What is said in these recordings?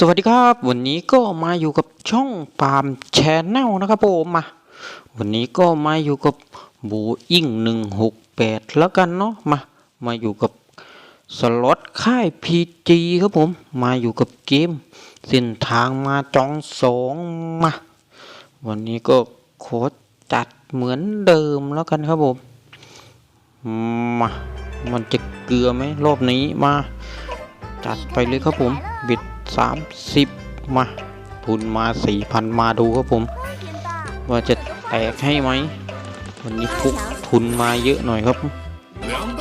สวัสดีครับ วันนี้ก็มาอยู่กับช่องปามแชนแนลนะครับผมมา วันนี้ก็มาอยู่กับบูอิงหนึ่งหกแปดแล้วกันเนาะมา มาอยู่กับสล็อตค่ายพีจีครับผม มาอยู่กับเกมเส้นทางมาจองสองมา วันนี้ก็โค้ดจัดเหมือนเดิมแล้วกันครับผมมา มันจะเกลือไหมรอบนี้มา จัดไปเลยครับผมบิด 30 มาทุนมา 4,000 มาดูครับผม ว่าจะแตกให้ไหม วันนี้ฟุกทุนมาเยอะหน่อยครับ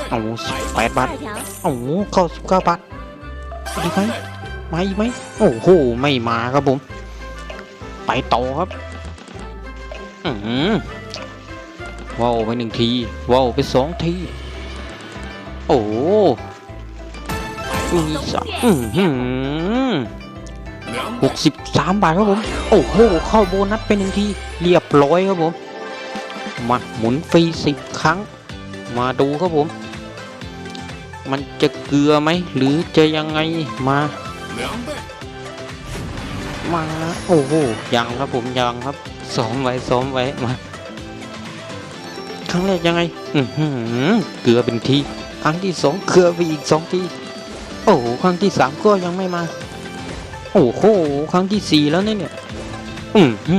เอา18บาทเอาเข้า19บาทดีไหมมาอีกไหมโอ้โหไม่มาครับผม ไปต่อครับอืมว้าวไปหนึ่งทีว้าวไปสองที โอ้ หมีสามอือหือหกสิบสามบาทครับผม โอ้โห เข้าโบนัสไปหนึ่งทีเรียบร้อยครับผม มาหมุนฟรีสิบครั้ง มาดูครับผม มันจะเกลือไหม หรือจะยังไงมา มา โอ้โห ยังครับผมยังครับซ้อมไว้ซ้อมไว้มาครั้งแรกยังไง อือเกลือเป็นที ครั้งที่สองเกลือไปอีกสองที โอ้โหครั้งที่สามก็ยังไม่มา โอ้โหครั้งที่สี่แล้วเนี่ยอืมหื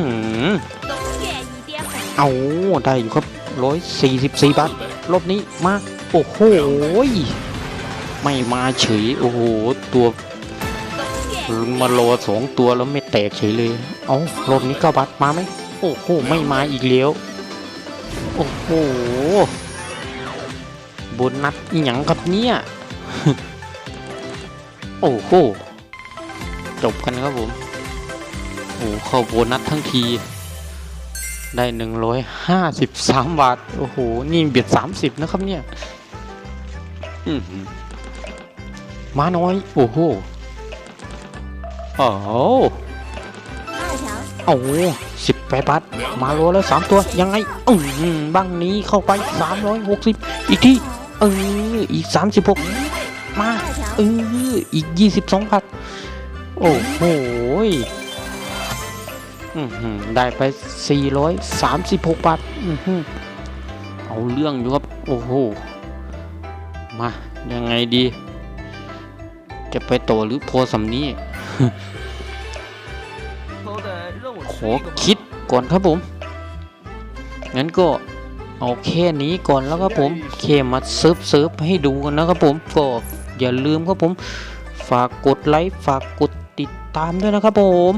มเอาได้อยู่ครับร้อยสี่สิบสี่บาทรอบนี้มาโอ้โหไม่มาเฉยโอ้โหตัวมาโลสองตัวแล้วไม่แตกเฉยเลย เอารอบนี้ก็าบาทมาไหมโอ้โหไม่มาอีกแล้วโอ้โหบนนัดอีหยังครับเนี่ย โอ้โห จบกันครับผม โอ้เข้าโบนัสทั้งที ได้หนึ่งร้อยห้าสิบสามบาท โอ้โห นี่เบียดสามสิบนะครับเนี่ยมาน้อย โอ้โหโอ้โอ้สิบแปดบาท มาโลแล้วสามตัว ยังไงอืมบ้งนี้เข้าไปสามร้อยหกสิบอีกที่เอออีกสามสิบหกมา เอออีกยี่สิบสองบาทโอ้โหยอื้อหือได้ไปสี่ร้อยสามสิบหกบาทอื้อหือเอาเรื่องอยู่ครับ โอ้โห มา ยังไงดี จะไปต่อหรือโพอสำนี้ ขอคิดก่อนครับผม งั้นก็เอาแค่นี้ก่อนแล้วครับผม เคมาเซิร์ฟเซิร์ฟให้ดูกันนะครับผมก็ อย่าลืมครับผม ฝากกดไลค์ฝากกดติดตามด้วยนะครับผม